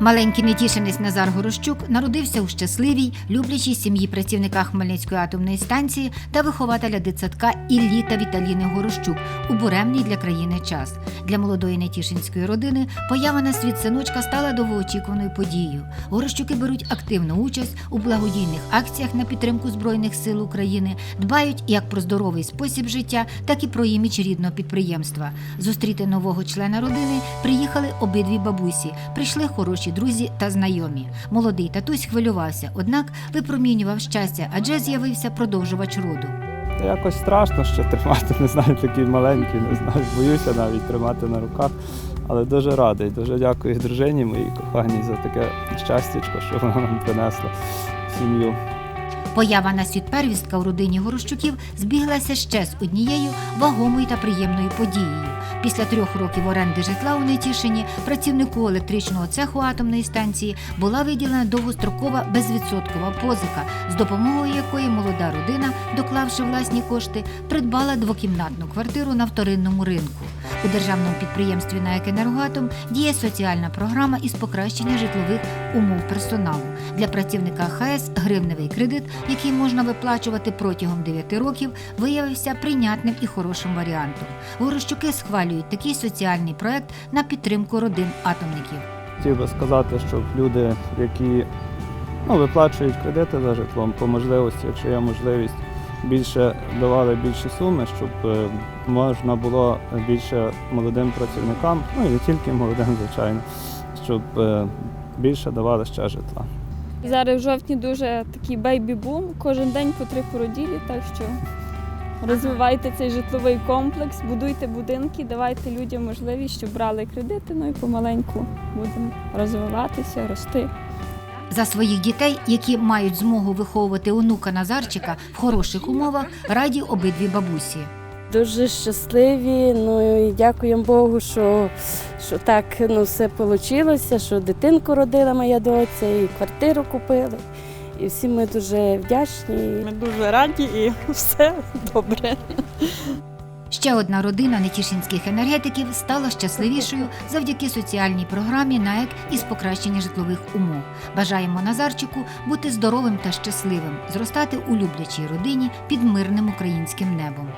Маленький нетішинець Назар Горощук народився у щасливій, люблячій сім'ї працівника Хмельницької атомної станції та вихователя дитсадка Іллі та Віталіни Горощук у буремний для країни час. Для молодої нетішинської родини поява на світ синочка стала довгоочікуваною подією. Горощуки беруть активну участь у благодійних акціях на підтримку Збройних сил України, дбають як про здоровий спосіб життя, так і про імідж рідного підприємства. Зустріти нового члена родини приїхали обидві бабусі. Прийшли хороші друзі та знайомі. Молодий татусь хвилювався, однак випромінював щастя, адже з'явився продовжувач роду. Якось страшно ще тримати, не знаю, такий маленький, не знаю, боюся навіть тримати на руках. Але дуже радий, дуже дякую дружині моїй коханій за таке щастячко, що вона нам принесла сім'ю. Поява на світ первістка у родині Горощуків збіглася ще з однією вагомою та приємною подією. Після трьох років оренди житла у Нетішині працівнику електричного цеху атомної станції була виділена довгострокова безвідсоткова позика, з допомогою якої молода родина, доклавши власні кошти, придбала двокімнатну квартиру на вторинному ринку. У державному підприємстві «НАЕК Енергоатом діє соціальна програма із покращення житлових умов персоналу. Для працівника ХАЕС гривневий кредит, який можна виплачувати протягом 9 років, виявився прийнятним і хорошим варіантом. Горощуки схвалюють такий соціальний проект на підтримку родин атомників. Хотів би сказати, щоб люди, які ну, виплачують кредити за житлом, по можливості, якщо є можливість, більше давали більші суми, щоб е, можна було більше молодим працівникам, ну і не тільки молодим, звичайно, щоб е, більше давали ще житла. І зараз в жовтні дуже такий бейбі-бум, кожен день по три породілі, так що розвивайте цей житловий комплекс, будуйте будинки, давайте людям можливість, щоб брали кредити, ну і помаленьку будемо розвиватися, рости. За своїх дітей, які мають змогу виховувати онука Назарчика в хороших умовах, раді обидві бабусі. Дуже щасливі. Ну і дякуємо Богу, що, що так ну, все вийшло, що дитинку родила моя доця, і квартиру купили. І всі ми дуже вдячні. Ми дуже раді і все добре. Ще одна родина нетішинських енергетиків стала щасливішою завдяки соціальній програмі НАЕК із покращення житлових умов. Бажаємо Назарчику бути здоровим та щасливим, зростати у люблячій родині під мирним українським небом.